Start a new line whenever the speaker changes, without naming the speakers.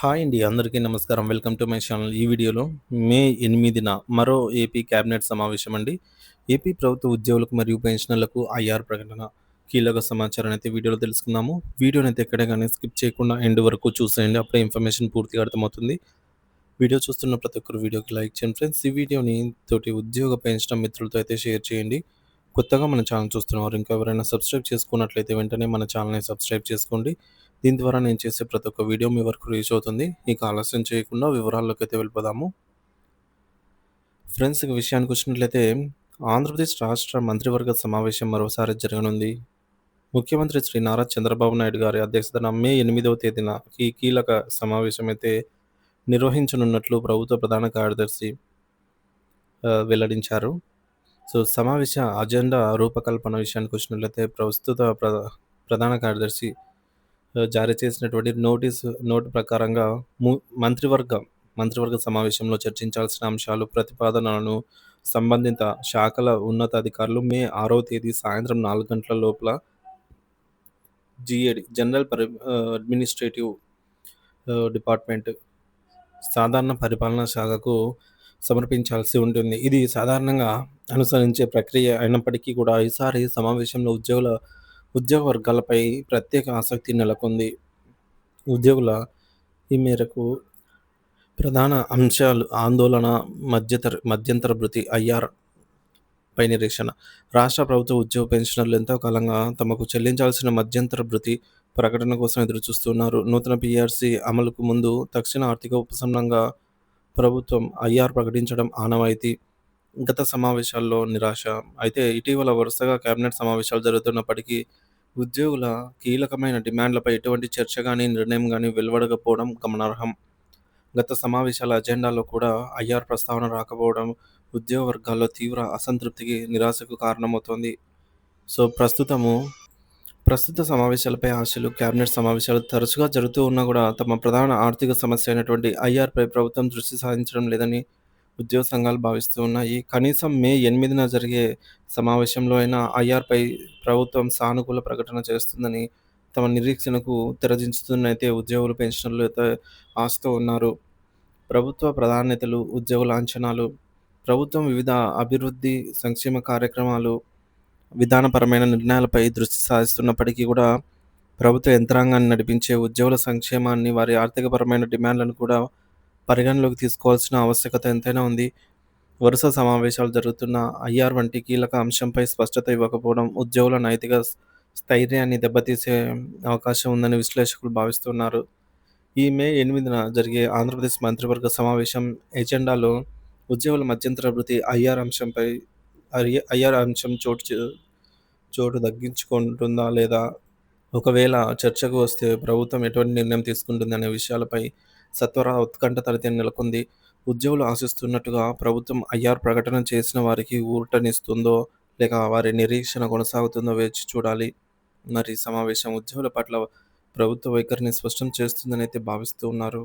Hi అండి. అందరికీ నమస్కారం. Welcome to my channel. ఈ వీడియోలో మే ఎనిమిదిన మరో ఏపీ క్యాబినెట్ సమావేశం అండి. ఏపీ ప్రభుత్వ ఉద్యోగులకు మరియు పెన్షనర్లకు ఐఆర్ ప్రకటన. కీలక సమాచారం అయితే వీడియోలో తెలుసుకుందాము. వీడియోనైతే అయితే ఎక్కడగానే స్కిప్ చేయకుండా ఎండ్ వరకు చూసేయండి. అప్పుడే ఇన్ఫర్మేషన్ పూర్తిగా అర్థమవుతుంది. వీడియో చూస్తున్న ప్రతి ఒక్కరు వీడియోకి లైక్ చేయండి ఫ్రెండ్స్. ఈ వీడియోని తోటి ఉద్యోగ పెన్షన్ మిత్రులతో అయితే షేర్ చేయండి. కొత్తగా మన ఛానల్ చూస్తున్నవారు ఇంకా ఎవరైనా సబ్స్క్రైబ్ చేసుకున్నట్లయితే వెంటనే మన ఛానల్‌ని సబ్స్క్రైబ్ చేసుకోండి. దీని ద్వారా నేను చేసే ప్రతి ఒక్క వీడియో మీ వరకు రీచ్ అవుతుంది. ఇక ఆలస్యం చేయకుండా వివరాల్లోకి అయితే వెళ్ళిపోదాము. ఫ్రెండ్స్ ఇక విషయానికి వచ్చినట్లయితే ఆంధ్రప్రదేశ్ రాష్ట్ర మంత్రివర్గ సమావేశం మరోసారి జరగనుంది. ముఖ్యమంత్రి శ్రీ నారా చంద్రబాబు నాయుడు గారి అధ్యక్షతన మే ఎనిమిదవ తేదీన ఈ కీలక సమావేశం అయితే నిర్వహించనున్నట్లు ప్రభుత్వ ప్రధాన కార్యదర్శి వెల్లడించారు. సో, సమావేశ అజెండా రూపకల్పన విషయానికి వచ్చినట్లయితే ప్రస్తుత ప్ర ప్రధాన కార్యదర్శి జారీ చేసినటువంటి నోటీస్ నోటు ప్రకారంగా ము మంత్రివర్గ మంత్రివర్గ సమావేశంలో చర్చించాల్సిన అంశాలు, ప్రతిపాదనలను సంబంధిత శాఖల ఉన్నతాధికారులు మే ఆరో తేదీ సాయంత్రం నాలుగు గంటల లోపల జిఏడి జనరల్ పరి అడ్మినిస్ట్రేటివ్ డిపార్ట్‌మెంట్ సాధారణ పరిపాలనా శాఖకు సమర్పించాల్సి ఉంటుంది. ఇది సాధారణంగా అనుసరించే ప్రక్రియ అయినప్పటికీ కూడా ఈసారి సమావేశంలో ఉద్యోగుల ఉద్యోగ వర్గాలపై ప్రత్యేక ఆసక్తి నెలకొంది. ఉద్యోగుల ఈ మేరకు ప్రధాన అంశాలు ఆందోళన, మధ్యతర మధ్యంతర భృతి ఐఆర్ పై నిరీక్షణ. రాష్ట్ర ప్రభుత్వ ఉద్యోగ పెన్షనర్లు ఎంతో కాలంగా తమకు చెల్లించాల్సిన మధ్యంతర భృతి ప్రకటన కోసం ఎదురుచూస్తున్నారు. నూతన పిఆర్సీ అమలుకు ముందు తక్షణ ఆర్థిక ఉపశమనంగా ప్రభుత్వం ఐఆర్ ప్రకటించడం ఆనవాయితీ. గత సమావేశాల్లో నిరాశ. అయితే ఇటీవల వరుసగా కేబినెట్ సమావేశాలు జరుగుతున్నప్పటికీ ఉద్యోగుల కీలకమైన డిమాండ్లపై ఎటువంటి చర్చ కానీ నిర్ణయం కానీ వెలువడకపోవడం గమనార్హం. గత సమావేశాల అజెండాలో కూడా ఐఆర్ ప్రస్తావన రాకపోవడం ఉద్యోగ వర్గాల్లో తీవ్ర అసంతృప్తికి, నిరాశకు కారణమవుతోంది. సో, ప్రస్తుతము ప్రస్తుత సమావేశాలపై ఆశలు కేబినెట్ సమావేశాలు తరచుగా జరుగుతూ ఉన్నా కూడా తమ ప్రధాన ఆర్థిక సమస్య అయినటువంటి ఐఆర్‌పై ప్రభుత్వం దృష్టి సారించడం లేదని ఉద్యోగ సంఘాలు భావిస్తూ ఉన్నాయి. కనీసం మే ఎనిమిదిన జరిగే సమావేశంలో అయినా ఐఆర్‌పై ప్రభుత్వం సానుకూల ప్రకటన చేస్తుందని తమ నిరీక్షణకు తెరదించుతున్నైతే ఉద్యోగులు, పెన్షన్లు అయితే ఆశతో ఉన్నారు. ప్రభుత్వ ప్రాధాన్యతలు, ఉద్యోగుల అంచనాలు ప్రభుత్వం వివిధ అభివృద్ధి, సంక్షేమ కార్యక్రమాలు, విధానపరమైన నిర్ణయాలపై దృష్టి సారిస్తున్నప్పటికీ కూడా ప్రభుత్వ యంత్రాంగాన్ని నడిపించే ఉద్యోగుల సంక్షేమాన్ని, వారి ఆర్థికపరమైన డిమాండ్లను కూడా పరిగణలోకి తీసుకోవాల్సిన ఆవశ్యకత ఎంతైనా ఉంది. వరుస సమావేశాలు జరుగుతున్న ఐఆర్ వంటి కీలక అంశంపై స్పష్టత ఇవ్వకపోవడం ఉద్యోగుల నైతిక స్థైర్యాన్ని దెబ్బతీసే అవకాశం ఉందని విశ్లేషకులు భావిస్తున్నారు. ఈ మే ఎనిమిదిన జరిగే ఆంధ్రప్రదేశ్ మంత్రివర్గ సమావేశం ఎజెండాలో ఉద్యోగుల మధ్యంతర అభివృద్ధి ఐఆర్ అంశంపై ఐ ఐఆర్ అంశం చోటు చోటు తగ్గించుకుంటుందా లేదా? ఒకవేళ చర్చకు వస్తే ప్రభుత్వం ఎటువంటి నిర్ణయం తీసుకుంటుందనే విషయాలపై సత్వర ఉత్కంఠ తలెత్తి నెలకొంది. ఉద్యోగులు ఆశిస్తున్నట్టుగా ప్రభుత్వం ఐఆర్ ప్రకటన చేసిన వారికి ఊరటనిస్తుందో లేక వారి నిరీక్షణ కొనసాగుతుందో వేచి చూడాలి. మరి సమావేశం ఉద్యోగుల పట్ల ప్రభుత్వ వైఖరిని స్పష్టం చేస్తుందనైతే భావిస్తూ ఉన్నారు.